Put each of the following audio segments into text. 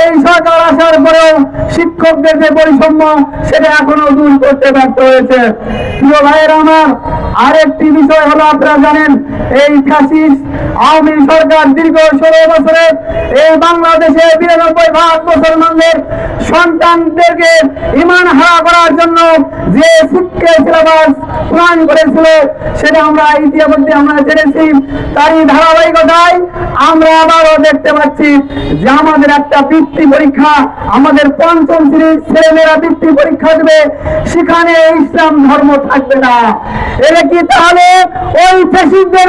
এই সরকার আসার পরেও শিক্ষকদের যে বৈষম্য, সেটা এখনও দূর করতে ব্যর্থ হয়েছে। প্রিয় ভাইয়ের আমার আরেকটি বিষয় হলো আপনারা জানেন এই ফ্যাসিস আওয়ামী সরকার দীর্ঘ ষোলো বছরে এই বাংলাদেশে বিরানব্বই ভাগ মুসলমানদের সন্তানদেরকে ইমান হারা করার জন্য যে শিক্ষা সিলেবাস প্রদান করেছিল, সেটা আমরা ইতিমধ্যে আমরা জেনেছি। তারই ধারাবাহিকতায় আমরা আবারও দেখতে পাচ্ছি যে আমাদের একটা বৃত্তি পরীক্ষা, আমাদের পঞ্চম শ্রেণির ছেলেমেয়েরা বৃত্তি পরীক্ষা দেবে। সেখানে ইসলাম ধর্ম থাকবে না। এটা কি তাহলে ওই ফেসিকদের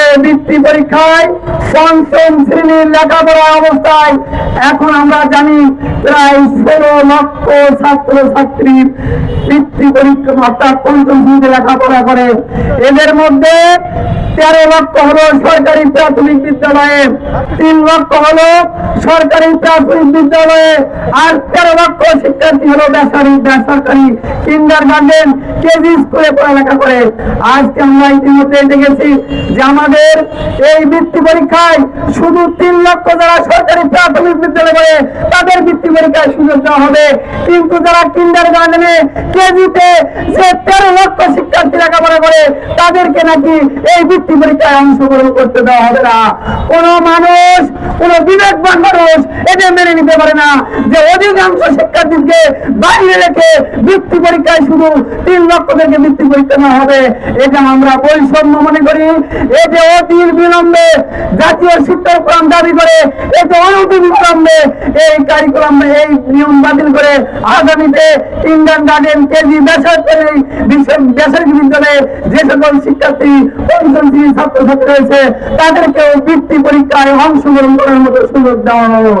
বৃত্তি পরীক্ষায় পঞ্চম শ্রেণির লেখাপড়া অবস্থায় এখন আমরা জানি প্রায় ষোলো লক্ষ ছাত্র ছাত্রী বৃত্তি পরীক্ষা, অর্থাৎ পঞ্চম শ্রেণীতে লেখাপড়া করে। এদের মধ্যে তেরো লক্ষ হলো সরকারি প্রাথমিক বিদ্যালয়ে, তিন লক্ষ হলো সরকারি প্রাথমিক বিদ্যালয়ে, আর তেরো লক্ষ শিক্ষার্থী হলো বেসরকারি বেসরকারি কিন্ডার গার্ডেন কেজি স্কুলে পড়ালেখা করে। আজকে আমরা ইতিমধ্যে দেখেছি যে আমাদের এই বৃত্তি পরীক্ষায় শুধু তিন লক্ষ যারা সরকারি প্রাথমিক বিদ্যালয় তাদের বৃত্তি পরীক্ষায় সুযোগ দেওয়া হবে। কিন্তু যারা কিন্ডার গার্ডেনে কেজিতে যে তেরো লক্ষ শিক্ষার্থী লেখাপড়া করে, তাদেরকে নাকি এই বৃত্তি পরীক্ষায় অংশগ্রহণ করতে দেওয়া হবে না। কোন মানুষ, কোন বিবেকবান মানুষ এটা মেনে নিতে পারে না যে অধিকাংশ শিক্ষার্থীকে বাইরে রেখে বৃত্তি পরীক্ষায় শুধু তিন লক্ষ থেকে বৃত্তি পরীক্ষা হবে। এটা আমরা বৈষম্য মনে করি। এই যে অতির বিলম্বে জাতীয় শিক্ষাক্রম দাবি করে এতে অনতি বিলম্বে এই এই নিয়ম বাতিল করে আগামীতে ইন্ডিয়ান গার্ডেন, কেজি বেসরকারি বেসরকারি বিদ্যালয়ে যে সকল শিক্ষার্থী পঞ্চম শ্রেণির ছাত্রছাত্রী রয়েছে, তাদেরকেও বৃত্তি পরীক্ষায় অংশগ্রহণ করার মতো সুযোগ দেওয়া হলো।